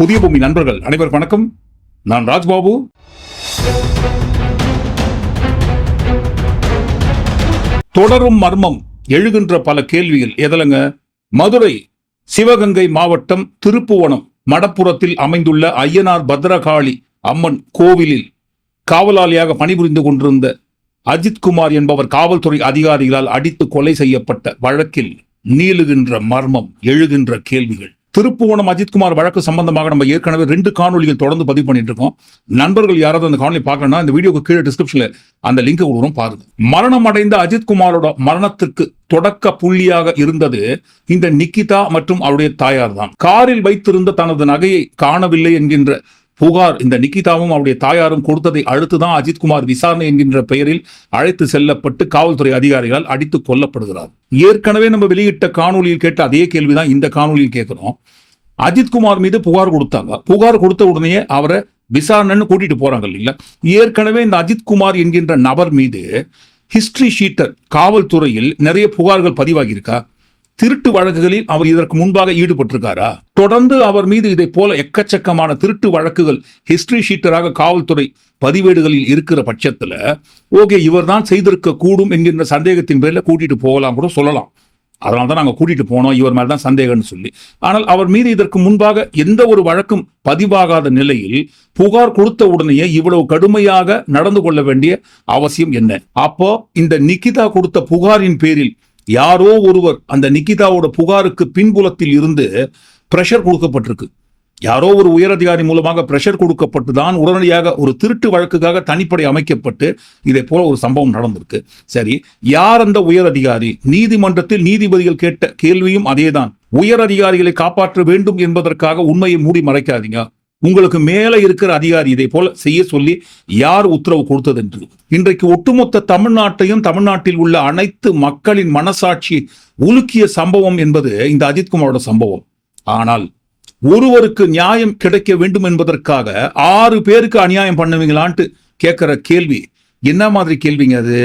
புதிய பூமி நண்பர்கள் அனைவர் வணக்கம். நான் ராஜ்பாபு. தொடரும் மர்மம் எழுகின்ற பல கேள்விகள் எதலங்க? மதுரை சிவகங்கை மாவட்டம் திருப்புவனம் மடப்புறத்தில் அமைந்துள்ள ஐயனார் பத்ரகாளி அம்மன் கோவிலில் காவலாளியாக பணிபுரிந்து கொண்டிருந்த அஜித்குமார் என்பவர் காவல்துறை அதிகாரிகளால் அடித்து கொலை செய்யப்பட்ட வழக்கில் நீளுகின்ற மர்மம் எழுகின்ற கேள்விகள். திருப்புவனம் அஜித்குமார் வழக்கு சம்பந்தமாக நம்ம ஏற்கனவே ரெண்டு காணொலிகள் தொடர்ந்து பதிவு பண்ணிட்டு இருக்கோம் நண்பர்கள் யாராவது அந்த காணொலி பார்க்கணும்னா இந்த வீடியோக்கு கீழே டிஸ்கிரிப்ஷன்ல அந்த லிங்க் கொடுக்குறோம் பாருங்க. மரணம் அடைந்த அஜித்குமாரோட மரணத்திற்கு தொடக்க புள்ளியாக இருந்தது இந்த நிக்கிதா மற்றும் அவருடைய தாயார் தான் காரில் வைத்திருந்த தனது நகையை காணவில்லை என்கின்ற புகார். இந்த நிக்கிதாவும் அவருடைய தாயாரும் கொடுத்ததை அடுத்துதான் அஜித்குமார் விசாரணை என்கின்ற பெயரில் அழைத்து செல்லப்பட்டு காவல்துறை அதிகாரிகளால் அடித்து கொல்லப்படுகிறார். ஏற்கனவே நம்ம வெளியிட்ட காணொலியில் கேட்ட அதே கேள்விதான் இந்த காணொலியில் கேட்கிறோம். அஜித்குமார் மீது புகார் கொடுத்தாங்க. புகார் கொடுத்த உடனே அவரை விசாரணைன்னு கூட்டிட்டு போறாங்க இல்லைங்களா? ஏற்கனவே இந்த அஜித்குமார் என்கின்ற நபர் மீது ஹிஸ்டரி ஷீட்டர் காவல்துறையில் நிறைய புகார்கள் பதிவாகியிருக்கா? திருட்டு வழக்குகளில் அவர் இதற்கு முன்பாக ஈடுபட்டிருக்காரா? தொடர்ந்து அவர் மீது இதை போல எக்கச்சக்கமான திருட்டு வழக்குகள் ஹிஸ்டரி ஷீட்டராக காவல்துறை பதிவேடுகளில் இருக்கிற பட்சத்துல ஓகே இவர் தான் செய்திருக்க கூடும் என்கின்ற சந்தேகத்தின் பேர்ல கூட்டிட்டு போகலாம் கூட சொல்லலாம். அதனால தான் நாங்கள் கூட்டிட்டு போனோம் இவர் மேலே தான் சந்தேகம்னு சொல்லி. ஆனால் அவர் மீது இதற்கு முன்பாக எந்த ஒரு வழக்கும் பதிவாகாத நிலையில் புகார் கொடுத்த உடனேயே இவ்வளவு கடுமையாக நடந்து கொள்ள வேண்டிய அவசியம் என்ன? அப்போ இந்த நிக்கிதா கொடுத்த புகாரின் பேரில் யாரோ ஒருவர் அந்த நிக்கிதாவோட புகாருக்கு பின்புலத்தில் இருந்து பிரஷர் கொடுக்கப்பட்டிருக்கு. யாரோ ஒரு உயரதிகாரி மூலமாக பிரஷர் கொடுக்கப்பட்டு தான் உடனடியாக ஒரு திருட்டு வழக்குக்காக தனிப்படை அமைக்கப்பட்டு இதை போல ஒரு சம்பவம் நடந்திருக்கு. சரி யார் அந்த உயர் அதிகாரி நீதிமன்றத்தில் நீதிபதிகள் கேட்ட கேள்வியும் அதேதான். உயர் அதிகாரிகளை காப்பாற்ற வேண்டும் என்பதற்காக உண்மையை மூடி மறைக்காதீங்க. உங்களுக்கு மேல இருக்கிற அதிகாரி இதை போல செய்ய சொல்லி யார் உத்தரவு கொடுத்தது என்று இன்றைக்கு ஒட்டுமொத்த தமிழ்நாட்டையும் தமிழ்நாட்டில் உள்ள அனைத்து மக்களின் மனசாட்சி உலுக்கிய சம்பவம் என்பது இந்த அஜித்குமாரோட சம்பவம். ஆனால் ஒருவருக்கு நியாயம் கிடைக்க வேண்டும் என்பதற்காக ஆறு பேருக்கு அநியாயம் பண்ணுவீங்களான்ட்டு கேட்கிற கேள்வி. என்ன மாதிரி கேள்விங்க அது?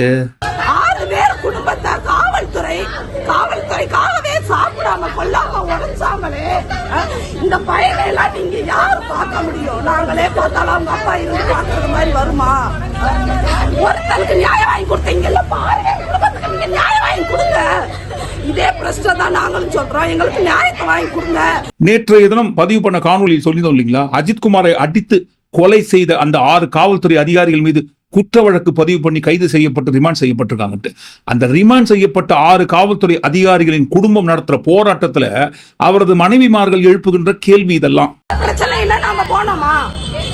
காவல்துறை காவல்துறைக்காகவே சாப்பிடாம கொல்லாம உடைச்சாங்களே இந்த பயனை எல்லாம் நீங்க யாரு பார்க்க முடியும்? நாங்களே பார்த்தாலும் அவங்க அப்பா இருந்து பார்க்கறது மாதிரி வருமா? ஒருத்தருக்கு நியாயம் வாங்கி கொடுத்தீங்கல்ல பாருங்க குடும்பத்துக்கு நீங்க நியாயம் வாங்கி கொடுங்க. இதே பிரச்சனை தான் நாங்களும் சொல்றோம். எங்களுக்கு நியாயத்தை வாங்கி கொடுங்க. நேற்றைய தினம் பதிவு பண்ண காணொலியில் சொல்லியிருந்தோம் இல்லைங்களா? அஜித்குமாரை அடித்து கொலை செய்த அந்த ஆறு காவல்துறை அதிகாரிகள் மீது குற்ற வழக்கு பதிவு பண்ணி கைது செய்யப்பட்டு ரிமாண்ட் செய்யப்பட்டிருக்காங்கன்ட்டு. அந்த ரிமாண்ட் செய்யப்பட்ட ஆறு காவல்துறை அதிகாரிகளின் குடும்பம் நடத்துகிற போராட்டத்தில் அவரது மனைவிமார்கள் எழுப்புகின்ற கேள்வி இதெல்லாம்.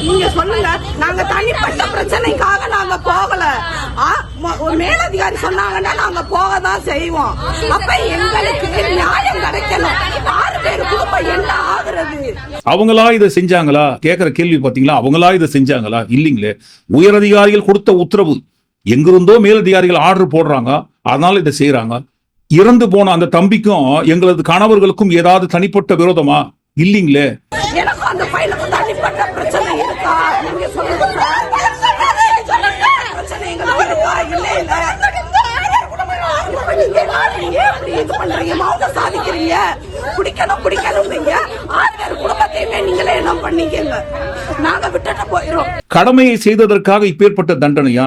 நீங்க சொல்லுங்க நாங்க தனிப்பட்ட பிரச்சனைக்காக நாங்க போகல. மேலதிகாரி சொன்னாங்கன்னா நாங்க போக தான் செய்வோம். அப்ப எங்களுக்கு நியாயம் கிடைக்கணும். ஆறு பேர் குடும்பம் என்ன ஆகுறது? அவங்களா இதை செஞ்சாங்களா? கேட்கிற கேள்வி பாத்தீங்களா? அவங்களா இதை செஞ்சாங்களா? இல்லைங்களே. உயரதிகாரிகள் கொடுத்த உத்தரவு. எங்கிருந்தோ மேலதிகாரிகள் ஆர்டர் போடுறாங்க. அதனால இதை செய்யறாங்க இறந்து போன அந்த தம்பிக்கும் எங்களது கணவர்களுக்கும் ஏதாவது தனிப்பட்ட விரோதமா? இல்லைங்களே. எனக்கும் அந்த பையனுக்கும் தனிப்பட்ட பிரச்சனை நீங்க சொல்லுங்க சார். நீங்க சாதிக்கிறீங்க. குடிக்கணும் குடிக்கணும் ஆறு பேர் குடும்பத்தையுமே நீங்களே என்ன பண்ணீங்க நாங்க விட்டுட்டு போயிரும் கடமையை செய்ததற்காக இப்பேற்பட்ட தண்டனையா?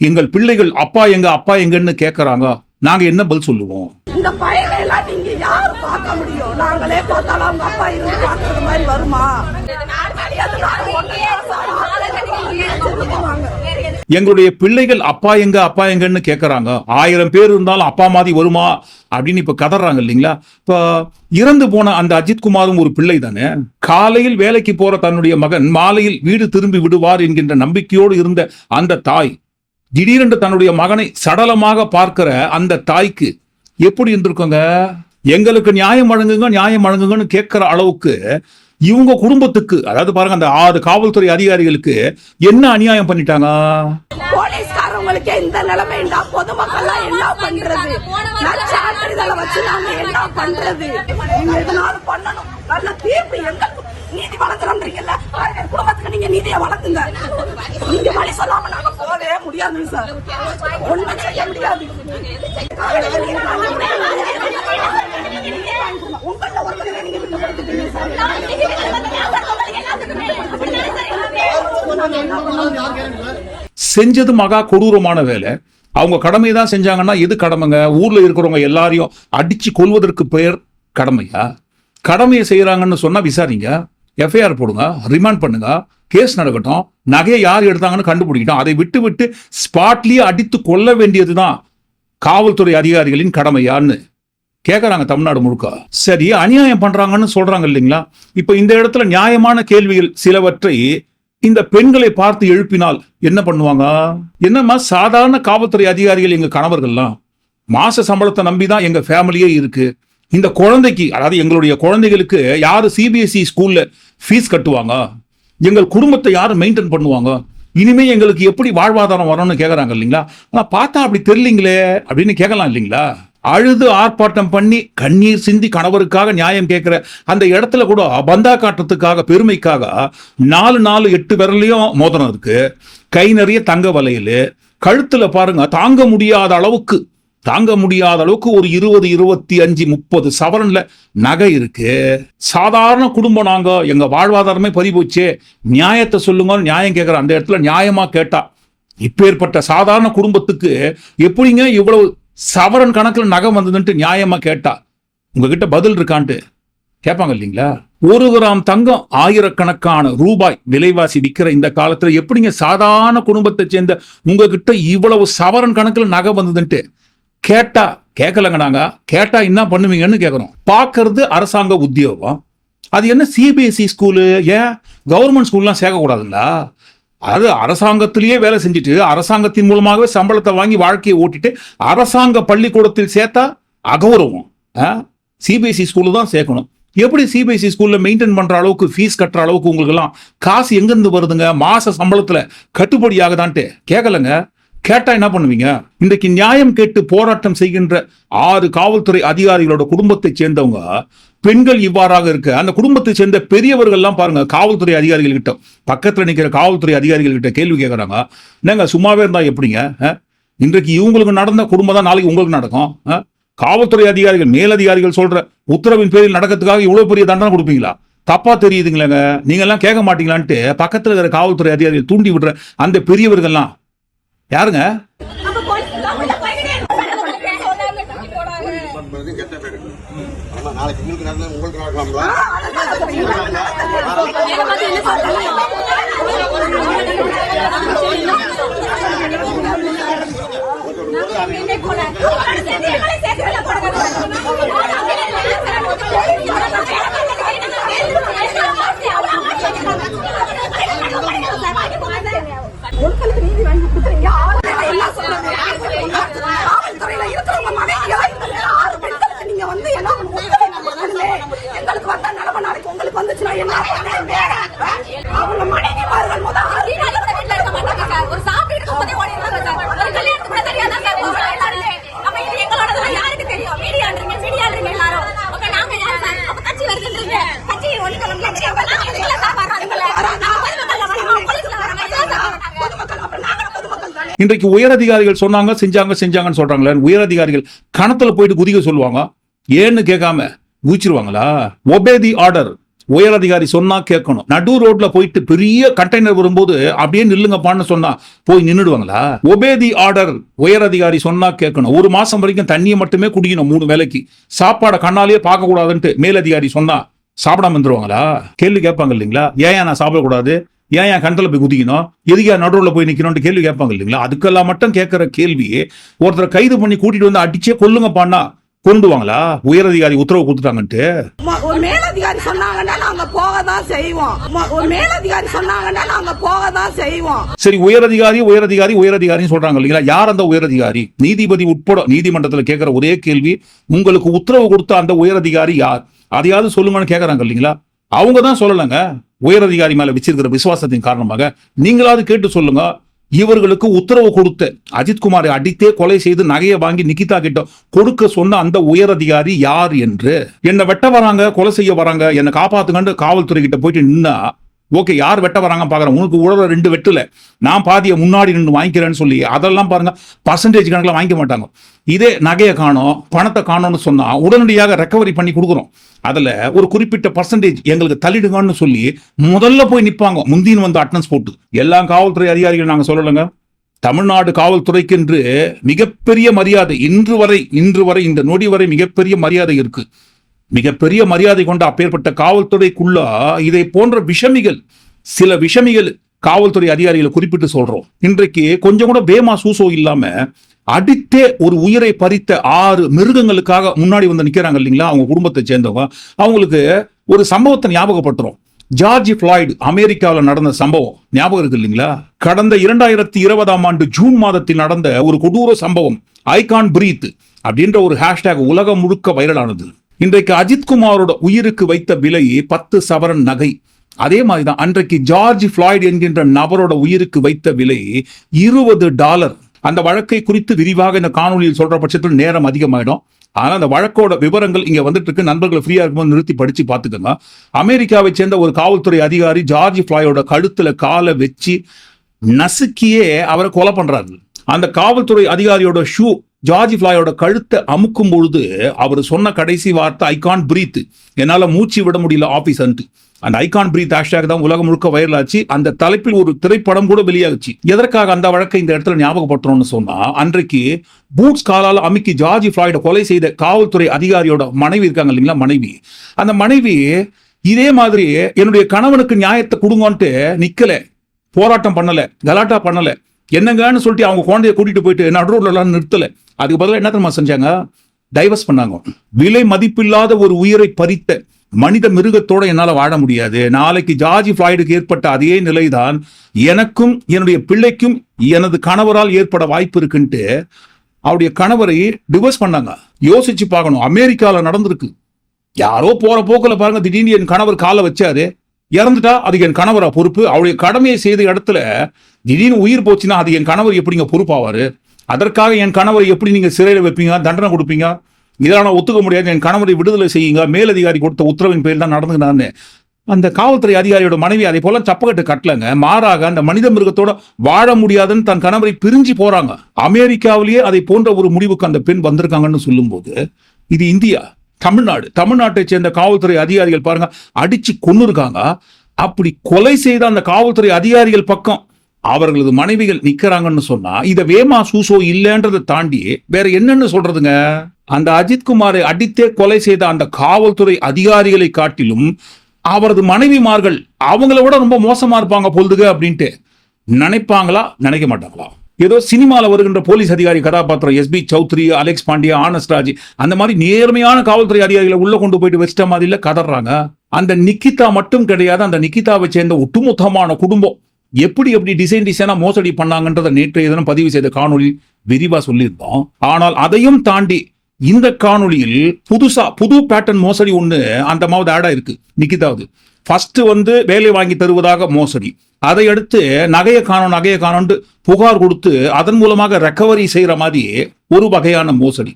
எங்கள் பிள்ளைகள் அப்பா எங்க அப்பா எங்கன்னு கேட்கறாங்க நாங்க என்ன பதில் சொல்லுவோம்? இந்த பையனை எல்லாம் நீங்க யார் பார்க்க முடியும்? நாங்களே பார்த்தாலும் அவங்க அப்பா இருந்து பார்க்கறது மாதிரி வருமா அதனால ஒண்ணுதான் சார். சொல்லுவாங்க. எங்களுடைய பிள்ளைகள் அப்பா எங்க அப்பா எங்கன்னு கேட்கறாங்க ஆயிரம் பேர் இருந்தாலும் அப்பா மாதிரி வருமா? அப்படின்னு இப்ப கதறாங்க இல்லைங்களா? இப்ப இறந்து போன அந்த அஜித்குமாரும் ஒரு பிள்ளை தானே. காலையில் வேலைக்கு போற தன்னுடைய மகன் மாலையில் வீடு திரும்பி விடுவார் என்கின்ற நம்பிக்கையோடு இருந்த அந்த தாய் திடீரென்று தன்னுடைய மகனை சடலமாக பார்க்கிற அந்த தாய்க்கு எப்படி இருந்திருக்கோங்க? எங்களுக்கு நியாயம் வழங்குங்க நியாயம் வழங்குங்கன்னு கேட்கிற அளவுக்கு இவங்க குடும்பத்துக்கு அதாவது பாருங்க அந்த ஆறு காவல்துறை அதிகாரிகளுக்கு என்ன அநியாயம் பண்ணிட்டாங்க? போலீஸ்காரங்களுக்கே இந்த நிலைமைண்டா பொதுமக்கள்லாம் என்ன பண்றது? சான்றிதழை வச்சு நாங்க என்ன பண்றது? நீங்க இதனால பண்ணணும். நல்ல தீர்ப்பு எங்க நீதி வழங்குறீங்கல்ல குடும்பத்துக்கு நீங்க நீதியை வளர்த்துங்க நீங்க வழி சொல்லாம நாங்க போகவே முடியாது சார். ஒண்ணும் செய்ய முடியாது உங்கள ஒருத்தரை நீங்க விட்டு கொடுத்துட்டீங்க சார் நாங்க என்ன பண்ணுவோம் செஞ்சது மகா கொடூரமான வேலை. அவங்க கடமை தான் செஞ்சாங்கன்னா எது கடமைங்க? ஊர்ல இருக்கிறவங்க எல்லாரையும் அடிச்சு கொள்வதற்கு பெயர் கடமையா? கடமையை செய்யறாங்கன்னு சொன்னா விசாரிங்க. எஃப்ஐஆர் போடுங்க ரிமாண்ட் பண்ணுங்க. கேஸ் நடக்கட்டும். நகையை யார் எடுத்தாங்கன்னு கண்டுபிடிக்கட்டும். அதை விட்டு விட்டு ஸ்பாட்லயே அடித்து கொல்ல வேண்டியதுதான் காவல்துறை அதிகாரிகளின் கடமையான்னு கேட்குறாங்க தமிழ்நாடு முழுக்க. சரி அநியாயம் பண்றாங்கன்னு சொல்றாங்க இல்லைங்களா? இப்போ இந்த இடத்துல நியாயமான கேள்விகள் சிலவற்றை இந்த பெண்களை பார்த்து எழுப்பினால் என்ன பண்ணுவாங்க? என்னம்மா சாதாரண காவல்துறை அதிகாரிகள் எங்க கணவர்கள்லாம் மாச சம்பளத்தை நம்பி தான் எங்க ஃபேமிலியே இருக்கு. இந்த குழந்தைக்கு அதாவது எங்களுடைய குழந்தைகளுக்கு யாரு சிபிஎஸ்இ ஸ்கூல்ல ஃபீஸ் கட்டுவாங்க? எங்கள் குடும்பத்தை யாரு மெயின்டைன் பண்ணுவாங்க? இனிமே எங்களுக்கு எப்படி வாழ்வாதாரம் வரணும்னு கேட்குறாங்க இல்லைங்களா? ஆனால் பார்த்தா அப்படி தெரியலீங்களே அப்படின்னு கேட்கலாம் இல்லைங்களா? அழுது ஆர்ப்பாட்டம் பண்ணி கண்ணீர் சிந்தி கணவருக்காக நியாயம் கேட்கிற அந்த இடத்துல கூட பந்தா காட்டுறதுக்காக பெருமைக்காக நாலு நாலு எட்டு விரலையும் மோதிரம் இருக்கு. கை நிறைய தங்க வலையில். கழுத்துல பாருங்க தாங்க முடியாத அளவுக்கு தாங்க முடியாத அளவுக்கு ஒரு இருபது இருபத்தி அஞ்சு முப்பது சவரன்ல நகை இருக்கு. சாதாரண குடும்பம் நாங்க எங்க வாழ்வாதாரமே பதிவுச்சே நியாயத்தை சொல்லுங்க நியாயம் கேட்குற அந்த இடத்துல நியாயமா கேட்டா. இப்பேற்பட்ட சாதாரண குடும்பத்துக்கு எப்படிங்க இவ்வளவு சவரன் கணக்கில் நகை வந்ததுன்ட்டு நியாயமாக கேட்டா உங்ககிட்ட பதில் இருக்கான்ட்டு கேட்பாங்க இல்லைங்களா? ஒரு கிராம் தங்கம் ஆயிரக்கணக்கான ரூபாய் விலைவாசி விற்கிற இந்த காலத்துல எப்படிங்க சாதாரண குடும்பத்தை சேர்ந்த உங்ககிட்ட இவ்வளவு சவரன் கணக்கில் நகை வந்ததுன்ட்டு கேட்டா கேட்கலங்க நாங்க. கேட்டா என்ன பண்ணுவீங்கன்னு கேட்குறோம் பார்க்கறது அரசாங்க உத்தியோகம். அது என்ன சிபிஎஸ்சி ஸ்கூலு ஏன் கவர்மெண்ட் ஸ்கூல்லாம் சேர்க்கக்கூடாதுங்களா? அது அரசாங்கத்திலேயே வேலை செஞ்சுட்டு அரசாங்கத்தின் மூலமாகவே சம்பளத்தை வாங்கி வாழ்க்கையை ஓட்டிட்டு அரசாங்க பள்ளிக்கூடத்தில் சேர்த்தா அகௌரவம். சிபிஎஸ்சி ஸ்கூலு தான் சேர்க்கணும். எப்படி சிபிஎஸ்சி ஸ்கூலில் மெயின்டைன் பண்ற அளவுக்கு ஃபீஸ் கட்டுற அளவுக்கு உங்களுக்கெல்லாம் காசு எங்கிருந்து வருதுங்க? மாச சம்பளத்துல கட்டுப்படி ஆகுதான்ட்டு கேட்கலங்க கேட்டா என்ன பண்ணுவீங்க? இன்றைக்கு நியாயம் கேட்டு போராட்டம் செய்கின்ற ஆறு காவல்துறை அதிகாரிகளோட குடும்பத்தை சேர்ந்தவங்க பெண்கள் இவ்வாறாக இருக்க அந்த குடும்பத்தை சேர்ந்த பெரியவர்கள் எல்லாம் பாருங்க காவல்துறை அதிகாரிகள் கிட்ட பக்கத்துல நிக்கிற காவல்துறை அதிகாரிகள் கிட்ட கேள்வி கேட்கறாங்க என்னங்க சும்மாவே இருந்தா எப்படிங்க? இன்றைக்கு இவங்களுக்கு நடந்த குடும்பம் தான் நாளைக்கு உங்களுக்கு நடக்கும். காவல்துறை அதிகாரிகள் மேலதிகாரிகள் சொல்ற உத்தரவின் பேரில் நடக்கிறதுக்காக இவ்வளவு பெரிய தண்டனை கொடுப்பீங்களா? தப்பா தெரியுதுங்களேங்க. நீங்க எல்லாம் கேட்க மாட்டீங்களான்ட்டு பக்கத்துல இருக்கிற காவல்துறை அதிகாரிகள் தூண்டி விடுற அந்த பெரியவர்கள்லாம். யாருங்க அப்ப போலீஸ் நம்மள பையனே என்பது கெட்ட பேரு ஆனா நாளைக்கு உங்களுக்கு நடந்தது உங்களுக்கு நடக்கலாம்ல? மக்களுக்கு நீதி வாங்கி கொடுக்குறீங்க ஆளுநர் என்ன சொல்றது காவல்துறையில இருக்கிறவங்க மனைவியா இந்த நேரம் ஆறு பெண்களுக்கு நீங்க வந்து என்ன ஒத்துழைப்பு கொடுக்கணுமே எங்களுக்கு வந்த நிலைமை நாளைக்கு உங்களுக்கு வந்துச்சுன்னா என்ன பண்ணுவீங்க அவங்க மனைவிமார்கள் முத ஆறு ஒரு சாப்பிட்டு இருக்கும்போதே ஓடிடுறாங்க சார் ஒரு கல்யாணத்துக்கு கூட தெரியாதா சார் ஒரு எல்லாருமே அப்ப இது எங்களோடதெல்லாம் யாருக்கு தெரியும் மீடியான்றீங்க மீடியான்றீங்க எல்லாரும் அப்ப நாங்க யார் சார் அப்ப கட்சி வருதுன்றீங்க கட்சி ஒழிக்கணும் கட்சி அப்ப நாங்க இதுல சார் வர்றாங்களே நாங்க பொதுமக்கள்ல வரோம் போலீஸ்ல வரோம் இதான் சார் வர்றாங்க. பொதுமக்கள் அப்புறம் நாங்களும் பொதுமக்கள் தானே இன்றைக்கு உயரதிகாரிகள் சொன்னாங்க செஞ்சாங்க செஞ்சாங்கன்னு சொல்றாங்களே உயரதிகாரிகள் கணத்துல போயிட்டு குதிக்க சொல்லுவாங்க. ஏன்னு கேட்காம குதிச்சிருவாங்களா? ஒபேதி ஆர்டர். உயரதிகாரி சொன்னா கேட்கணும். நடு ரோட்ல போயிட்டு பெரிய கண்டெய்னர் வரும்போது அப்படியே நில்லுங்கப்பான்னு சொன்னா போய் நின்றுடுவாங்களா ஒபேதி ஆர்டர். உயரதிகாரி சொன்னா கேட்கணும். ஒரு மாசம் வரைக்கும் தண்ணியை மட்டுமே குடிக்கணும் மூணு வேலைக்கு. சாப்பாடை கண்ணாலேயே பார்க்க கூடாதுன்ட்டு மேலதிகாரி சொன்னா சாப்பிடாம வந்துருவாங்களா கேள்வி கேட்பாங்க இல்லைங்களா? ஏன் நான் சாப்பிடக்கூடாது? ஏன் என் கண்டத்துல போய் குதிக்கணும்? எதுக்கு நடுவில் போய் நிக்கணும்னு கேள்வி கேட்பாங்க இல்லைங்களா? அதுக்கெல்லாம் மட்டும் கேட்கிற கேள்வி ஒருத்தரை கைது பண்ணி கூட்டிட்டு வந்து அடிச்சே கொல்லுங்கப்பான்னா கொண்டுவாங்களா உயரதிகாரி உத்தரவு கொடுத்துட்டாங்கன்ட்டு. ஒரு மேலதிகாரி சொன்னாங்கன்னா நாங்க போக தான் செய்வோம் ஒரு மேலதிகாரி சொன்னாங்கன்னா நாங்க போக தான் செய்வோம். சரி உயரதிகாரி உயரதிகாரி உயரதிகாரின்னு சொல்றாங்க இல்லைங்களா? யார் அந்த உயரதிகாரி? நீதிபதி உட்பட நீதிமன்றத்துல கேட்கிற ஒரே கேள்வி உங்களுக்கு உத்தரவு கொடுத்த அந்த உயரதிகாரி யார்? அதையாவது சொல்லுங்கன்னு கேட்கறாங்க இல்லைங்களா? அவங்க தான் சொல்லலைங்க உயரதிகாரி மேல வச்சிருக்கிற விசுவாசத்தின் காரணமாக நீங்களாவது கேட்டு சொல்லுங்க. இவர்களுக்கு உத்தரவு கொடுத்த அஜித்குமாரை அடித்தே கொலை செய்து நகையை வாங்கி நிகிதா கிட்ட கொடுக்க சொன்ன அந்த உயரதிகாரி யார் என்று? என்னை வெட்ட வராங்க கொலை செய்ய வராங்க என்னை காப்பாத்துங்கன்னு காவல்துறை கிட்ட போயிட்டு நின்னா ஓகே யார் வெட்ட வராங்க பார்க்குறேன் உனக்கு உழற ரெண்டு வெட்டில். நான் பாதியை முன்னாடி நின்று வாங்கிக்கிறேன்னு சொல்லி அதெல்லாம் பாருங்க பர்சன்டேஜ் கணக்கில் வாங்கிக்க மாட்டாங்க. இதே நகையை காணோம் பணத்தை காணோம்னு சொன்னால் உடனடியாக ரெக்கவரி பண்ணி கொடுக்குறோம். அதில் ஒரு குறிப்பிட்ட பர்சன்டேஜ் எங்களுக்கு தள்ளிடுங்கன்னு சொல்லி முதல்ல போய் நிற்பாங்க முந்தின்னு வந்து அட்டனன்ஸ் போட்டு. எல்லா காவல்துறை அதிகாரிகள் நாங்கள் சொல்லலைங்க. தமிழ்நாடு காவல்துறைக்கு என்று மிகப்பெரிய மரியாதை. இன்று வரை இன்று வரை இந்த நொடி வரை மிகப்பெரிய மரியாதை இருக்கு. மிகப்பெரிய மரியாதை கொண்ட அப்பேற்பட்ட காவல்துறைக்குள்ள இதை போன்ற விஷமிகள் சில விஷமிகள் காவல்துறை அதிகாரிகளை குறிப்பிட்டு சொல்றோம். இன்றைக்கு கொஞ்சம் கூட பேமா சூசோ இல்லாம அடித்தே ஒரு உயிரை பறித்த ஆறு மிருகங்களுக்காக முன்னாடி வந்து நிக்கிறாங்க இல்லைங்களா? அவங்க குடும்பத்தை சேர்ந்தவங்க. அவங்களுக்கு ஒரு சம்பவத்தை ஞாபகப்படுத்துறோம். ஜார்ஜ் ஃபிளாய்டு அமெரிக்காவில் நடந்த சம்பவம். ஞாபகம் இருக்கு இல்லைங்களா? கடந்த இரண்டாயிரத்தி இருபதாம் ஆண்டு ஜூன் மாதத்தில் நடந்த ஒரு கொடூர சம்பவம். ஐகான் பிரீத் அப்படின்ற ஒரு ஹேஷ்டேக் உலகம் முழுக்க வைரலானது. இன்றைக்கு அஜித்குமாரோட உயிருக்கு வைத்த விலை பத்து சவரன் நகை. அதே மாதிரிதான் அன்றைக்கு ஜார்ஜ் ஃபிளாய்டு என்கின்ற நபரோட உயிருக்கு வைத்த விலை இருபது டாலர். அந்த வழக்கை குறித்து விரிவாக இந்த காணொலியில் சொல்ற பட்சத்தில் நேரம் அதிகமாயிடும். ஆனால் அந்த வழக்கோட விவரங்கள் இங்கே வந்துட்டு இருக்கு. நண்பர்கள் ஃப்ரீயாக இருக்கும்போது நிறுத்தி படிச்சு பார்த்துக்கோங்க. அமெரிக்காவை சேர்ந்த ஒரு காவல்துறை அதிகாரி ஜார்ஜ் ஃபிளாயோட கழுத்துல காலை வச்சு நசுக்கியே அவரை கொலை பண்றாரு. அந்த காவல்துறை அதிகாரியோட ஷூ ஜார்ஜ் ஃபிளாயோட கழுத்தை அமுக்கும் பொழுது அவர் சொன்ன கடைசி வார்த்தை ஐ கான் பிரீத் என்னால் மூச்சு விட முடியல ஆபீஸ் அந்த ஐகான் பிரீத் ஹேஷ்டாக் தான் உலகம் முழுக்க வைரல் ஆச்சு அந்த தலைப்பில் ஒரு திரைப்படம் கூட வெளியாகுச்சு. எதற்காக அந்த வழக்கை இந்த இடத்துல ஞாபகப்படுத்துறோம்னு சொன்னா அன்றைக்கு பூட்ஸ் காலால் அமுக்கி ஜார்ஜ் ஃபிளாய்டை கொலை செய்த காவல்துறை அதிகாரியோட மனைவி இருக்காங்க இல்லைங்களா மனைவி. அந்த மனைவி இதே மாதிரி என்னுடைய கணவனுக்கு நியாயத்தை கொடுங்கன்ட்டு நிக்கல. போராட்டம் பண்ணல கலாட்டா பண்ணல. என்னங்கன்னு சொல்லிட்டு அவங்க குழந்தைய கூட்டிட்டு போயிட்டு நடு எல்லாம் நிறுத்தலை. அதுக்கு பதிலாக என்ன தெரியுமா செஞ்சாங்க? டைவர்ஸ் பண்ணாங்க. விலை மதிப்பில்லாத ஒரு உயிரை பறித்த மனித மிருகத்தோட என்னால் வாழ முடியாது. நாளைக்கு ஜார்ஜ் ஃபிளாய்டுக்கு ஏற்பட்ட அதே நிலைதான் எனக்கும் என்னுடைய பிள்ளைக்கும் எனது கணவரால் ஏற்பட வாய்ப்பு இருக்குன்ட்டு அவருடைய கணவரை டிவோர்ஸ் பண்ணாங்க. யோசிச்சு பார்க்கணும். அமெரிக்காவில் நடந்திருக்கு. யாரோ போற போக்கில் பாருங்க திடீர்னு என் கணவர் காலை வச்சாரு. இறந்துட்டா அது என் கணவரா பொறுப்பு. அவருடைய கடமையை செய்த இடத்துல திடீர்னு உயிர் போச்சுன்னா அது என் கணவர் எப்படிங்க பொறுப்பாவாரு? அதற்காக என் கணவரை எப்படி நீங்கள் சிறையில் வைப்பீங்க? தண்டனை கொடுப்பீங்க? இதெல்லாம் ஒத்துக்க முடியாது. என் கணவரை விடுதலை செய்யுங்க. மேலதிகாரி கொடுத்த உத்தரவின் பேரில் தான் நடந்துக்கினான்னு அந்த காவல்துறை அதிகாரியோட மனைவி அதை போல சப்பக்கட்டு கட்டலங்க. மாறாக அந்த மனித மிருகத்தோட வாழ முடியாதுன்னு தன் கணவரை பிரிஞ்சு போறாங்க. அமெரிக்காவிலேயே அதை போன்ற ஒரு முடிவுக்கு அந்த பெண் வந்திருக்காங்கன்னு சொல்லும்போது இது இந்தியா தமிழ்நாடு தமிழ்நாட்டை சேர்ந்த காவல்துறை அதிகாரிகள் பாருங்க அடிச்சு கொன்னு இருக்காங்க அப்படி கொலை செய்த அந்த காவல்துறை அதிகாரிகள் பக்கம் அவர்களது மனைவிகள் நிக்கிறாங்கன்னு சொன்னா இத வேமா சூசோ இல்லைன்றதை தாண்டி வேற என்னன்னு சொல்றதுங்க? அந்த அஜித்குமாரை அடித்தே கொலை செய்த அந்த காவல்துறை அதிகாரிகளை காட்டிலும் அவரது மனைவிமார்கள் அவங்கள விட ரொம்ப மோசமா இருப்பாங்க பொழுதுக அப்படின்ட்டு நினைப்பாங்களா? நினைக்க மாட்டாங்களா? ஏதோ சினிமாவில் வருகின்ற போலீஸ் அதிகாரி கதாபாத்திரம் SP Chaudhary Alex Pandya honest Raj அந்த மாதிரி நேர்மையான காவல்துறை அதிகாரிகளை உள்ள கொண்டு போயிட்டு வச்சிட்ட மாதிரில கதறாங்க அந்த நிக்கிதா மட்டும் கிடையாது அந்த நிக்கிதாவை சேர்ந்த ஒட்டுமொத்தமான குடும்பம் எப்படி எப்படி டிசைன் டிசைனா மோசடி பண்ணாங்கன்றத நேற்றைய தினம் பதிவு செய்த காணொளி விரிவா சொல்லியிருந்தோம். ஆனால் அதையும் தாண்டி இந்த காணொளியில் புதுசா புது பேட்டர்ன் மோசடி ஒண்ணு அந்த மாவது ஆடா இருக்கு நிக்கிதாவது ஃபர்ஸ்ட் வந்து வேலை வாங்கி தருவதாக மோசடி. அதை அடுத்து நகையை காணும் நகையை காணும்னு புகார் கொடுத்து அதன் மூலமாக ரெக்கவரி செய்யற மாதிரி ஒரு வகையான மோசடி.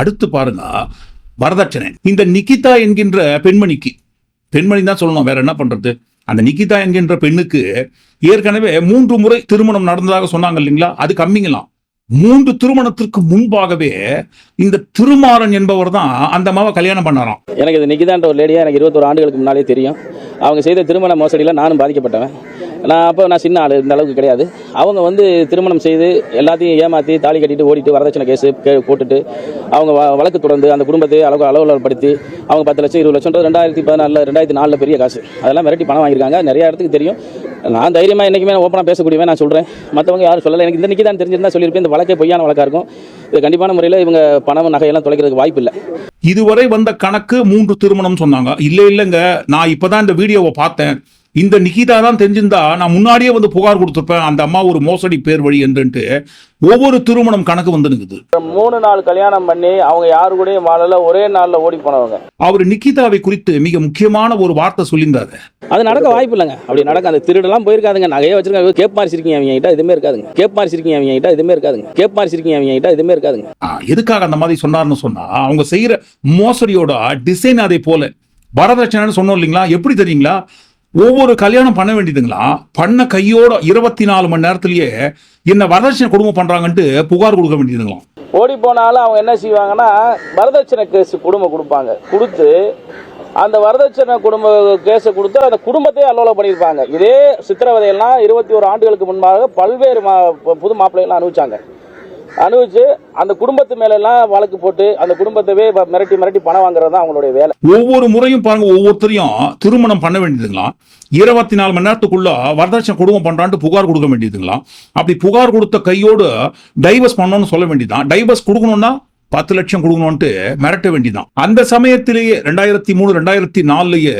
அடுத்து பாருங்க வரதட்சணை. இந்த நிகிதா என்கின்ற பெண்மணிக்கு பெண்மணி தான் சொல்லணும் வேற என்ன பண்றது? அந்த நிகிதா என்கின்ற பெண்ணுக்கு ஏற்கனவே மூன்று முறை திருமணம் நடந்ததாக சொன்னாங்க இல்லைங்களா? அது கம்மிங்களாம் மூன்று திருமணத்திற்கு முன்பாகவே இந்த திருமாறன் என்பவர் தான் அந்த அம்மாவை கல்யாணம் பண்ணாராம். எனக்கு இது நிக்கிதான்ற ஒரு லேடியாக எனக்கு இருபத்தொரு ஆண்டுகளுக்கு முன்னாலே தெரியும். அவங்க செய்த திருமண மோசடியில் நானும் பாதிக்கப்பட்டவன். நான் அப்போ நான் சின்ன ஆள் இந்த அளவுக்கு கிடையாது. அவங்க வந்து திருமணம் செய்து எல்லாத்தையும் ஏமாற்றி தாலி கட்டிட்டு ஓடிட்டு வரதட்சணை கேஸு கே போட்டுட்டு அவங்க வ- வழக்கு தொடர்ந்து அந்த குடும்பத்தை அளவு அளவுலப்படுத்தி அவங்க பத்து லட்சம் இருபது லட்சம் ரெண்டாயிரத்தி பதினாலில் ரெண்டாயிரத்தி நாலில் பெரிய காசு. அதெல்லாம் மிரட்டி பணம் வாங்கியிருக்காங்க. நிறைய இடத்துக்கு தெரியும். நான் தைரியமாக என்றைக்குமே ஓப்பனாக பேசக்கூடியவன் நான் சொல்கிறேன் மற்றவங்க யாரும் சொல்லலை. எனக்கு இந்த நிக்கி தான் தெரிஞ்சிருந்தா சொல்லியிருப்பேன். இந்த வழக்கே பொய்யான வழக்காக இருக்கும். இது கண்டிப்பான முறையில் இவங்க பணம் நகையெல்லாம் தொலைக்கிறதுக்கு வாய்ப்பு இல்லை. இதுவரை வந்த கணக்கு மூன்று திருமணம் சொன்னாங்க. இல்லை இல்லைங்க. நான் இப்போதான் இந்த வீடியோவை பார்த்தேன். இந்த நிகிதா தான் தெரிஞ்சிருந்தா நான் முன்னாடியே வந்து புகார் கொடுத்துருப்பேன். அந்த அம்மா ஒரு மோசடி பேர் வழி என்றுட்டு ஒவ்வொரு திருமணம் கணக்கு வந்து நிக்குது. மூணு நாள் கல்யாணம் பண்ணி அவங்க யாரு கூடயும் வாழல. ஒரே நாள்ல ஓடி போனவங்க. அவர் நிக்கிதாவை குறித்து மிக முக்கியமான ஒரு வார்த்தை சொல்லியிருந்தாரு. அது நடக்க வாய்ப்பு இல்லைங்க. அப்படி நடக்க அந்த திருடெல்லாம் போயிருக்காதுங்க. நகையே வச்சிருக்காங்க. கேப் மாதிரி இருக்கீங்க அவங்க கிட்ட எதுவுமே இருக்காதுங்க. கேப் மாதிரி இருக்கீங்க அவங்க கிட்ட எதுவுமே இருக்காதுங்க. கேப் மாதிரி இருக்கீங்க அவங்க கிட்ட எதுவுமே இருக்காதுங்க. எதுக்காக அந்த மாதிரி சொன்னார்னு சொன்னா அவங்க செய்யற மோசடியோட டிசைன் அதே போல. வரதட்சணைன்னு சொன்னோம் இல்லைங்களா? எப்படி தெரியுங்களா? ஒவ்வொரு கல்யாணம் பண்ண வேண்டியதுங்களா? பண்ண கையோட இருபத்தி நாலு மணி நேரத்திலேயே என்ன வரதட்சணை குடும்பம் பண்றாங்கன்ட்டு புகார் கொடுக்க வேண்டியதுங்களாம். ஓடி போனாலும் அவங்க என்ன செய்வாங்கன்னா வரதட்சணை கேஸ் குடும்பம் கொடுப்பாங்க. கொடுத்து அந்த வரதட்சணை குடும்ப கேஸை கொடுத்து அந்த குடும்பத்தையே அல்லோலம் பண்ணியிருப்பாங்க. இதே சித்திரவதையெல்லாம் இருபத்தி ஒரு ஆண்டுகளுக்கு முன்பாக பல்வேறு மா புது மாப்பிள்ளைகள்லாம் அனுபவிச்சாங்க. அனுபவிச்சு அந்த குடும்பத்து மேலெல்லாம் வழக்கு போட்டு அந்த குடும்பத்தவே மிரட்டி மிரட்டி பணம் வாங்குறது தான் அவங்களுடைய வேலை. ஒவ்வொரு முறையும் பாருங்க ஒவ்வொருத்தரையும் திருமணம் பண்ண வேண்டியதுங்களா? இருபத்தி நாலு மணி நேரத்துக்குள்ள வரதட்சணை குடும்பம் பண்றான்ட்டு புகார் கொடுக்க வேண்டியதுங்களா? அப்படி புகார் கொடுத்த கையோடு டைவர்ஸ் பண்ணணும்னு சொல்ல வேண்டியதுதான். டைவர்ஸ் கொடுக்கணும்னா பத்து லட்சம் கொடுக்கணும்ட்டு மிரட்ட வேண்டியதான் அந்த சமயத்திலேயே ரெண்டாயிரத்தி மூணு ரெண்டாயிரத்தி நாலுலயே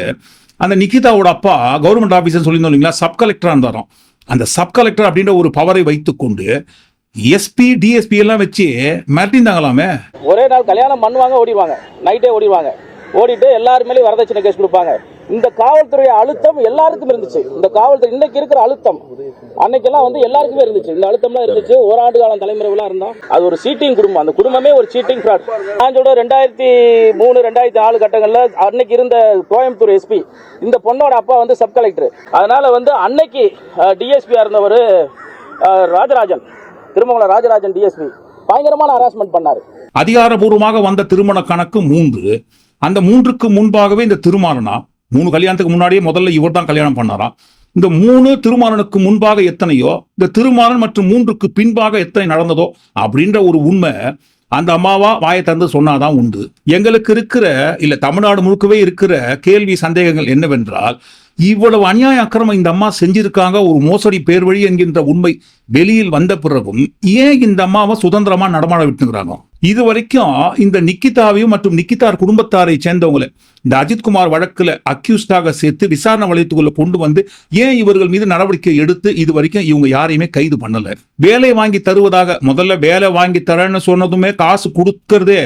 அந்த நிகிதாவோட அப்பா கவர்மெண்ட் ஆபீசர் சொல்லியிருந்தோம் இல்லைங்களா? சப் கலெக்டராக இருந்தாராம். அந்த சப் கலெக்டர் அப்படின்ற ஒரு பவரை வைத்துக்கொண்டு எஸ்பி டிஎஸ்பி எல்லாம் வச்சு மிரட்டியிருந்தாங்களாமே? ஒரே நாள் கல்யாணம் பண்ணுவாங்க ஓடிடுவாங்க. நைட்டே ஓடிடுவாங்க. ஓடிட்டு எல்லாருமே வரதட்சணை கேஸ் கொடுப்பாங்க. இந்த காவல்துறை அழுத்தம் எல்லாருக்கும் இருந்துச்சு. இந்த காவல்துறை இன்னைக்கு இருக்கிற அழுத்தம். அன்னைக்கெல்லாம் வந்து எல்லாருக்குமே இருந்துச்சு. இந்த அழுத்தம்லாம் இருந்துச்சு. ஒரு ஆண்டு காலம் தலைமுறைலாம் இருந்தோம் அது ஒரு சீட்டிங் குடும்பம். அந்த குடும்பமே ஒரு சீட்டிங் ஃப்ராட் நான் சொல்ற ரெண்டாயிரத்தி மூணு ரெண்டாயிரத்தி நாலு கட்டங்கள்ல அன்னைக்கு இருந்த கோயம்புத்தூர் எஸ்பி இந்த பொண்ணோட அப்பா வந்து சப் கலெக்டர் அதனால வந்து அன்னைக்கு டிஎஸ்பியா இருந்தவர் ராஜராஜன். திருமங்கலம் ராஜராஜன் டிஎஸ்பி பயங்கரமான ஹராஸ்மெண்ட் பண்ணாரு. அதிகாரபூர்வமாக வந்த திருமண கணக்கு மூன்று. அந்த மூன்றுக்கு முன்பாகவே இந்த திருமாறனா மூணு கல்யாணத்துக்கு முன்னாடியே முதல்ல இவர் தான் கல்யாணம் பண்ணாராம் இந்த மூணு திருமாறனுக்கு முன்பாக எத்தனையோ இந்த திருமாறன் மற்றும் மூன்றுக்கு பின்பாக எத்தனை நடந்ததோ அப்படின்ற ஒரு உண்மை அந்த அம்மாவா வாயை தந்து சொன்னாதான் உண்டு. எங்களுக்கு இருக்கிற இல்ல தமிழ்நாடு முழுக்கவே இருக்கிற கேள்வி சந்தேகங்கள் என்னவென்றால் இவ்வளவு அநியாய அக்கிரமம் இந்த அம்மா செஞ்சிருக்காங்க ஒரு மோசடி பேர் வழி என்கின்ற உண்மை வெளியில் வந்த பிறகும் ஏன் இந்த அம்மாவை சுதந்திரமா நடமாட விட்டுங்கிறாங்க? இது வரைக்கும் இந்த நிக்கிதாவையும் மற்றும் நிக்கிதார் குடும்பத்தாரை சேர்ந்தவங்களை இந்த அஜித்குமார் வழக்குல அக்யூஸ்டாக சேர்த்து விசாரணை வளையத்துக்குள்ள கொண்டு வந்து ஏன் இவர்கள் மீது நடவடிக்கை எடுத்து இது வரைக்கும் இவங்க யாரையுமே கைது பண்ணல? வேலை வாங்கி தருவதாக முதல்ல வேலை வாங்கி தரேன்னு சொன்னதுமே காசு கொடுக்கறதே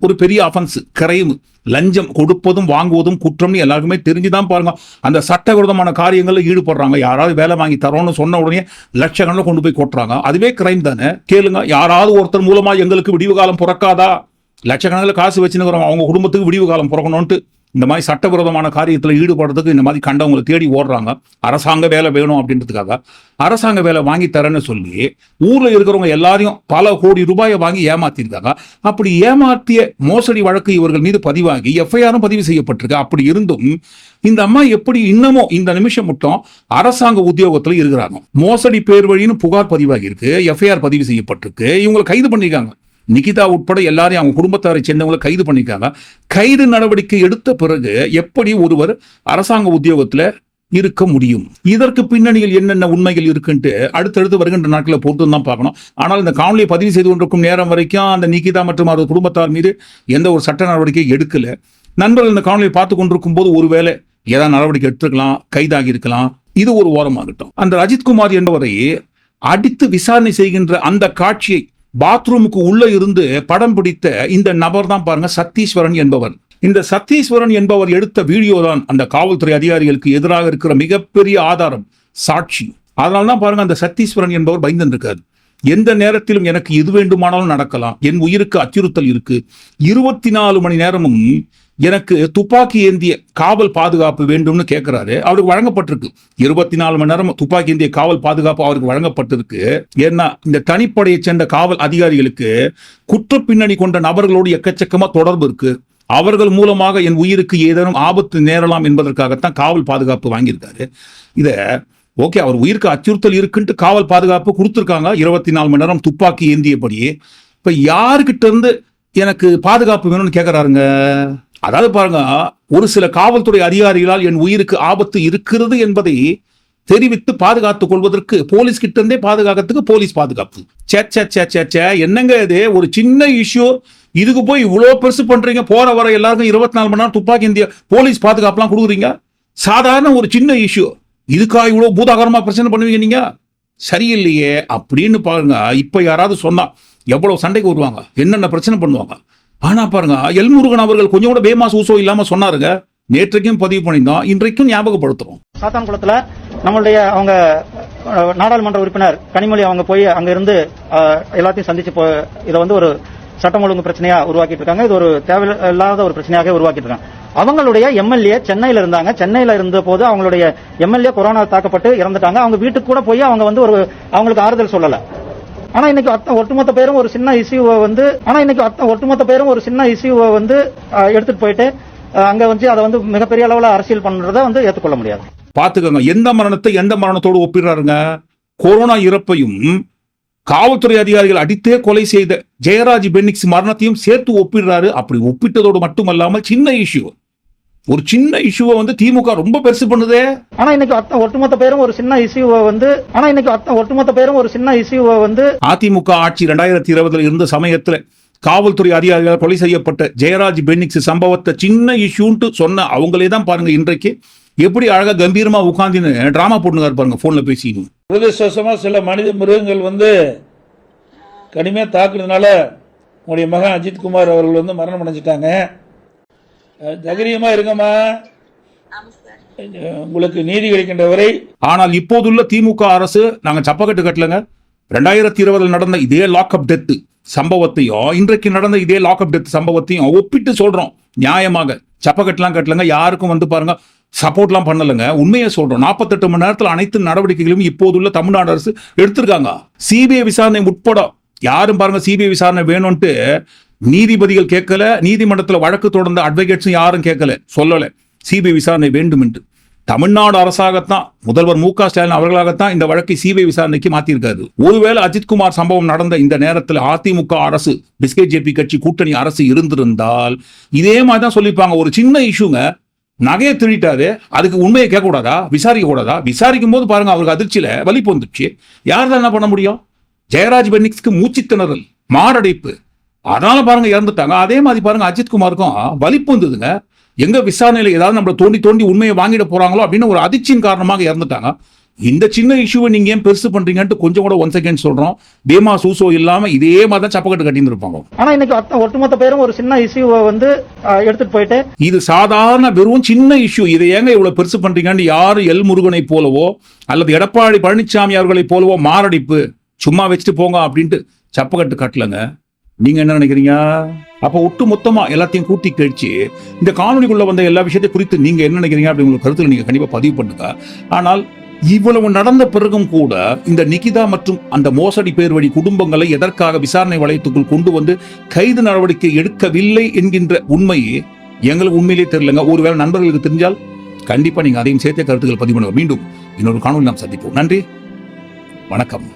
ஒரு பெரிய அஃபென்ஸ் கிரைம் லஞ்சம் கொடுப்பதும் வாங்குவதும் குற்றம்னு எல்லாருக்குமே தெரிஞ்சுதான் பாருங்க. அந்த சட்டவிரோதமான காரியங்களில் ஈடுபடுறாங்க. யாராவது வேலை வாங்கி தரோம்னு சொன்ன உடனே லட்சக்கணக்கில் கொண்டு போய் கொட்டுறாங்க. அதுவே கிரைம் தானே? கேளுங்க. யாராவது ஒருத்தர் மூலமா எங்களுக்கு விடிவு காலம் பிறக்காதா? லட்சக்கணக்கில் காசு வச்சுன்னு அவங்க குடும்பத்துக்கு விடிவு காலம் பிறக்கணும்ட்டு இந்த மாதிரி சட்டவிரோதமான காரியத்தில் ஈடுபடுறதுக்கு இந்த மாதிரி கண்டவங்களை தேடி ஓடுறாங்க. அரசாங்க வேலை வேணும் அப்படின்றதுக்காக. அரசாங்க வேலை வாங்கி தரேன்னு சொல்லி ஊரில் இருக்கிறவங்க எல்லாரையும் பல கோடி ரூபாயை வாங்கி ஏமாத்திருக்காங்க. அப்படி ஏமாத்திய மோசடி வழக்கு இவர்கள் மீது பதிவாகி எஃப்ஐஆரும் பதிவு செய்யப்பட்டிருக்கு. அப்படி இருந்தும் இந்த அம்மா எப்படி இன்னமும் இந்த நிமிஷம் மட்டும் அரசாங்க உத்தியோகத்துல இருக்கிறாங்க. மோசடி பேர் வழின்னு புகார் பதிவாகி இருக்கு எஃப்ஐஆர் பதிவு செய்யப்பட்டிருக்கு. இவங்களை கைது பண்ணியிருக்காங்க. நிகிதா உட்பட எல்லாரையும் அவங்க குடும்பத்தாரை சேர்ந்தவங்களை கைது பண்ணிருக்காங்க கைது நடவடிக்கை எடுத்த பிறகு எப்படி ஒருவர் அரசாங்க உத்தியோகத்துல இருக்க முடியும்? இதற்கு பின்னணியில் என்னென்ன உண்மைகள் இருக்குன்ட்டு அடுத்தடுத்து வருகின்ற நாட்களில் பொறுத்து தான் பார்க்கணும். ஆனால் இந்த காணொலியை பதிவு செய்து கொண்டிருக்கும் நேரம் வரைக்கும் அந்த நிகிதா மற்றும் அவரது குடும்பத்தார் மீது எந்த ஒரு சட்ட நடவடிக்கை எடுக்கல. நண்பர்கள் இந்த காணொலியை பார்த்து கொண்டிருக்கும் போது ஒருவேளை ஏதாவது நடவடிக்கை எடுத்திருக்கலாம் கைதாகி இருக்கலாம். இது ஒரு ஓரமாகட்டும். அந்த அஜித்குமார் என்பவரை அடித்து விசாரணை செய்கின்ற அந்த காட்சியை பாத்ரூமுக்கு உள்ள இருந்து படம் பிடித்த இந்த நபர் தான் பாருங்க சத்தீஸ்வரன் என்பவர். இந்த சத்தீஸ்வரன் என்பவர் எடுத்த வீடியோ தான் அந்த காவல்துறை அதிகாரிகளுக்கு எதிராக இருக்கிற மிகப்பெரிய ஆதாரம் சாட்சி. அதனால தான் பாருங்க அந்த சத்தீஸ்வரன் என்பவர் பயந்துருக்காரு. எந்த நேரத்திலும் எனக்கு எது வேண்டுமானாலும் நடக்கலாம். என் உயிருக்கு அச்சுறுத்தல் இருக்கு. இருபத்தி நாலு மணி நேரமும் எனக்கு துப்பாக்கி ஏந்திய காவல் பாதுகாப்பு வேண்டும்னு கேட்கிறாரு அவருக்கு வழங்கப்பட்டிருக்கு. இருபத்தி நாலு மணி நேரம் துப்பாக்கி ஏந்திய காவல் பாதுகாப்பு அவருக்கு வழங்கப்பட்டிருக்கு. ஏன்னா இந்த தனிப்படையை சேர்ந்த காவல் அதிகாரிகளுக்கு குற்ற பின்னணி கொண்ட நபர்களோடு எக்கச்சக்கமா தொடர்பு இருக்கு. அவர்கள் மூலமாக என் உயிருக்கு ஏதேனும் ஆபத்து நேரலாம் என்பதற்காகத்தான் காவல் பாதுகாப்பு வாங்கியிருக்காரு. இதை ஓகே அவர் உயிருக்கு அச்சுறுத்தல் இருக்குன்ட்டு காவல் பாதுகாப்பு கொடுத்துருக்காங்க. இருபத்தி நாலு மணி நேரம் துப்பாக்கி ஏந்தியபடியே. இப்போ யாருக்கிட்ட இருந்து எனக்கு பாதுகாப்பு வேணும்னு கேட்குறாருங்க அதாவது பாருங்க ஒரு சில காவல்துறை அதிகாரிகளால் என் உயிருக்கு ஆபத்து இருக்கிறது என்பதை தெரிவித்து பாதுகாத்துக் கொள்வதற்கு போலீஸ் கிட்ட இருந்தே பாதுகாக்கிறதுக்கு போலீஸ் பாதுகாப்பு. சே சே சே சே சே என்னங்க இது? ஒரு சின்ன இஷ்யூ. இதுக்கு போய் இவ்வளோ பெருசு பண்றீங்க? போற வர எல்லாருக்கும் இருபத்தி நாலு மணி நேரம் துப்பாக்கி இந்தியா போலீஸ் பாதுகாப்புலாம் கொடுக்குறீங்க? சாதாரண ஒரு சின்ன இஷ்யூ. இதுக்கா இவ்வளோ பூதாகரமாக பிரச்சனை பண்ணுவீங்க நீங்கள் சரியில்லையே. அப்படின்னு பாருங்க. இப்போ யாராவது சொன்னால் எவ்வளோ சண்டைக்கு வருவாங்க? என்னென்ன பிரச்சனை பண்ணுவாங்க? ஆனால் பாருங்க எல்முருகன் அவர்கள் கொஞ்சம் கூட பேமாஸ் ஊசோ இல்லாமல் சொன்னாருங்க. நேற்றைக்கும் பதிவு பண்ணியிருந்தோம் இன்றைக்கும் ஞாபகப்படுத்துறோம். சாத்தான்குளத்தில் நம்மளுடைய அவங்க நாடாளுமன்ற உறுப்பினர் கனிமொழி அவங்க போய் அங்க இருந்து எல்லாத்தையும் சந்திச்சு போ- இதை வந்து ஒரு சட்டம் ஒழுங்கு பிரச்சனையா உருவாக்கிட்டு இருக்காங்க இது ஒரு தேவையில்லாத ஒரு பிரச்சனையாக உருவாக்கிட்டு இருக்காங்க அவங்களுடைய எம்எல்ஏ சென்னையில இருந்தாங்க. சென்னையில இருந்த போது அவங்களுடைய எம்எல்ஏ கொரோனா தாக்கப்பட்டு இறந்துட்டாங்க. அவங்க வீட்டுக்கு கூட போய் அவங்க வந்து ஒரு அவங்களுக்கு ஆறுதல் சொல்லல. ஆனா இன்னைக்கு ஒட்டுமொத்த பேரும் ஒரு சின்ன இஷ்யூவை வந்து ஆனா இன்னைக்கு ஒட்டுமொத்த பேரும் ஒரு சின்ன இஷ்யூவை வந்து எடுத்துட்டு போயிட்டு அங்க வந்து அதை வந்து மிகப்பெரிய அளவுல அரசியல் பண்றதை வந்து ஏற்றுக்கொள்ள முடியாது. பாத்துக்கோங்க எந்த மரணத்தை எந்த மரணத்தோடு ஒப்பிடுறாருங்க? கொரோனா இறப்பையும் காவல்துறை அதிகாரிகள் அடித்தே கொலை செய்த ஜெயராஜ் பென்னிக்ஸ் மரணத்தையும் சேர்த்து ஒப்பிடுறாரு. அப்படி ஒப்பிட்டதோடு மட்டுமல்லாமல் சின்ன இஷ்யூ. ஒரு சின்ன இஷ்யூவை வந்து திமுக ரொம்ப பெருசு பண்ணுதே. ஆனா இன்னைக்கு அத்த- ஒட்டுமொத்த பேரும் ஒரு சின்ன இஷ்யூவை வந்து ஆனா இன்னைக்கு அத்த- ஒட்டுமொத்த பேரும் ஒரு சின்ன இஷ்யூவை வந்து அதிமுக ஆட்சி ரெண்டாயிரத்தி இருபதுல இருந்த சமயத்துல காவல்துறை அதிகாரிகள் கொலை செய்யப்பட்ட ஜெயராஜ் பென்னிக்ஸ் சம்பவத்தை சின்ன இஷ்யூன்ட்டு சொன்ன அவங்களே தான் பாருங்க இன்றைக்கு. எப்படி அழகா கம்பீரமா உட்காந்துன்னு டிராமா போட்டுங்க பாருங்க போன்ல பேசிட்டு துரதிருஷ்டவசமாக சில மனித மிருகங்கள் வந்து கடுமையாக தாக்குனதுனால உங்களுடைய மகன் அஜித்குமார் அவர்கள் வந்து மரணம் அடைஞ்சிட்டாங்க. அஹ் தைரியமா இருங்கம்மா. அஹ் உங்களுக்கு நீதி கிடைக்கின்ற வரை ஆனால் இப்போதுள்ள திமுக அரசு நாங்க சப்பக்கட்டு கட்டலங்க. ரெண்டாயிரத்தி இருபதில் நடந்த இதே லாக்அப் டெத் சம்பவத்தையும் இன்றைக்கு நடந்த இதே லாக்அப் டெத் சம்பவத்தையும் ஒப்பிட்டு சொல்றோம். நியாயமாக. சப்பக்கட்டெலாம் கட்டலங்க. யாருக்கும் வந்து பாருங்க சப்போர்ட்லாம் பண்ணலைங்க. உண்மையை சொல்றோம். நாற்பத்தெட்டு மணி நேரத்தில் அனைத்து நடவடிக்கைகளும் இப்போதுள்ள தமிழ்நாடு அரசு எடுத்திருக்காங்க. சிபிஐ விசாரணை உட்பட யாரும் பாருங்க சிபிஐ விசாரணை வேணும்ட்டு நீதிபதிகள் கேட்கல நீதிமன்றத்தில் வழக்கு தொடர்ந்த அட்வொகேட்ஸும் யாரும் கேட்கல. சொல்லலை. சிபிஐ விசாரணை வேண்டும் என்று தமிழ்நாடு அரசாகத்தான் முதல்வர் மு க. ஸ்டாலின் அவர்களாகத்தான் இந்த வழக்கை சிபிஐ விசாரணைக்கு மாத்தியிருக்காரு. ஒருவேளை அஜித்குமார் சம்பவம் நடந்த இந்த நேரத்தில் அதிமுக அரசு பிஸ்கெட் ஜேபி கட்சி கூட்டணி அரசு இருந்திருந்தால் இதே மாதிரி தான் சொல்லிப்பாங்க ஒரு சின்ன இஷ்யூங்க. நகையை திருடிட்டாரு. அதுக்கு உண்மையை கேட்கக்கூடாதா? விசாரிக்க கூடாதா விசாரிக்கும் போது பாருங்க அவருக்கு அதிர்ச்சியில வலி வந்துச்சு யார் தான் என்ன பண்ண முடியும்? ஜெயராஜ் பென்னிக்ஸ்க்கு மூச்சு திணறல் மாரடைப்பு. அதனால பாருங்க இறந்துட்டாங்க. அதே மாதிரி பாருங்க அஜித்குமாருக்கும் வலிப்பு வந்ததுங்க. எங்க விசாரணையில ஏதாவது நம்மள தோண்டி தோண்டி உண்மையை வாங்கிட போறாங்களோ அப்படின்னு ஒரு அதிர்ச்சியின் காரணமாக இறந்துட்டாங்க. இந்த சின்ன இஷ்யூவை நீங்க ஏன் பெருசு பண்றீங்கன்ட்டு கொஞ்சம் கூட ஒன் செகண்ட் சொல்றோம். பேமா சூசோ இல்லாம இதே மாதிரி தான் சப்பக்கட்டு கட்டின்னு இருப்பாங்க ஆனா இன்னைக்கு ஒட்டுமொத்த பேரும் ஒரு சின்ன இஷ்யூவை வந்து எடுத்துட்டு போயிட்டு இது சாதாரண வெறும் சின்ன இஷ்யூ இதை ஏங்க இவ்வளவு பெருசு பண்றீங்கன்னு யாரு எல் முருகனை போலவோ அல்லது எடப்பாடி பழனிசாமி அவர்களை போலவோ மாரடைப்பு சும்மா வச்சுட்டு போங்க அப்படின்ட்டு சப்பக்கட்டு கட்டலங்க. நீங்க என்ன நினைக்கிறீங்க? அப்ப ஒட்டு மொத்தமா எல்லாத்தையும் கூட்டி கழிச்சு இந்த காணொலிக்குள்ள வந்த எல்லா விஷயத்தையும் குறித்து நீங்க என்ன நினைக்கிறீங்க அப்படிங்கிற கருத்துல நீங்க கண்டிப்பா பதிவு பண்ணுங்க. ஆனால் இவ்வளவு நடந்த பிறகும் கூட இந்த நிகிதா மற்றும் அந்த மோசடி பேர் வழி குடும்பங்களை எதற்காக விசாரணை வளையத்துக்குள் கொண்டு வந்து கைது நடவடிக்கை எடுக்கவில்லை என்கின்ற உண்மையே எங்களுக்கு உண்மையிலேயே தெரியலங்க. ஒருவேளை நண்பர்களுக்கு தெரிஞ்சால் கண்டிப்பா நீங்க அதையும் சேர்த்தே கருத்துக்கள் பதிவு பண்ணுங்க. மீண்டும் இன்னொரு காணொலி நாம் சந்திப்போம். நன்றி. வணக்கம்.